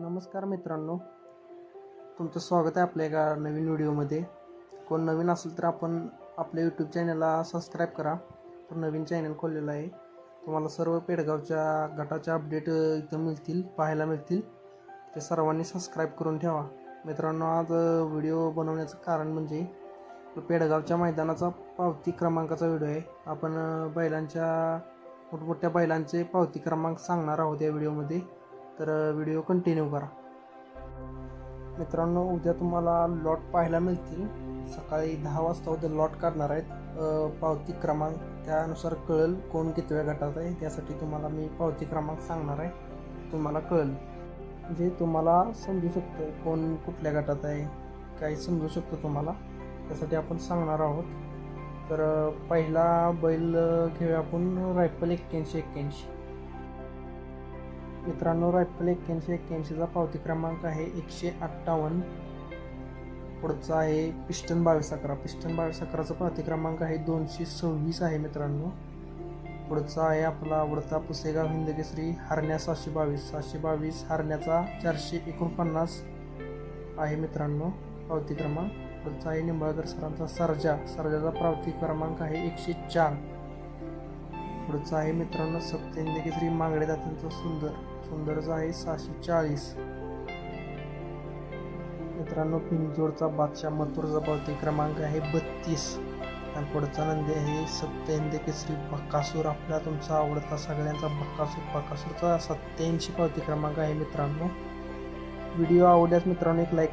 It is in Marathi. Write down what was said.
नमस्कार मित्रांनो. तुमचं स्वागत आहे आपल्या एका नवीन व्हिडिओमध्ये. कोण नवीन असेल तर आपण आपल्या यूट्यूब चॅनलला सबस्क्राईब करा. तर नवीन चॅनल खोललेलं आहे. तुम्हाला सर्व पेडगावच्या गटाच्या अपडेट इथं मिळतील पाहायला मिळतील. ते सर्वांनी सबस्क्राईब करून ठेवा. मित्रांनो आज व्हिडिओ बनवण्याचं कारण म्हणजे पेडगावच्या मैदानाचा पावती क्रमांकाचा व्हिडिओ आहे. आपण बैलांच्या मोठमोठ्या बैलांचे पावती क्रमांक सांगणार आहोत या व्हिडिओमध्ये. तर व्हिडिओ कंटिन्यू करा. मित्रांनो उद्या तुम्हाला लॉट पाहायला मिळतील. सकाळी दहा वाजता उद्या लॉट काढणार आहेत. पावती क्रमांक त्यानुसार कळेल कोण कितव्या गटात आहे. त्यासाठी तुम्हाला मी पावती क्रमांक सांगणार आहे. तुम्हाला कळेल. म्हणजे तुम्हाला समजू शकतं कोण कुठल्या गटात आहे. काही समजू शकतो तुम्हाला. त्यासाठी आपण सांगणार आहोत. तर पहिला बैल घेऊया आपण. रायफल एक्क्याऐंशी एक्क्याऐंशी. मित्रांनो रायफल एक्क्याऐंशी एक्क्याऐंशीचा पावती क्रमांक आहे एकशे अठ्ठावन्न. पुढचा आहे पिस्टन बावीस अकरा. पिस्टन बावीस अकराचा पावती क्रमांक आहे दोनशे सव्वीस आहे मित्रांनो. पुढचा आहे आपला आवडता पुसेगाव हिंदकेसरी हरण्या सहाशे बावीस. सहाशे बावीस हरण्याचा चारशे एकोणपन्नास आहे मित्रांनो पावती क्रमांक. पुढचा आहे निंबाळकर सरांचा सरजा. सरजाचा पावती क्रमांक आहे एकशे चार. पुढचं आहे मित्रांनो सप्तेंद्र केसरी मांगडे दातांचं सुंदर सुंदरचं आहे सहाशे चाळीस. मित्रांनो पिंजोरचा बादशाह मथुरचा पावती क्रमांक आहे बत्तीस. आणि पुढचा नंदी आहे सत्याऐंशी केसरी बक्कासूर आपला तुमचा आवडता सगळ्यांचा बक्कासूर बक्कासूरचा सत्याऐंशी पावती क्रमांक आहे मित्रांनो. व्हिडिओ आवडल्यास मित्रांनो एक लाईक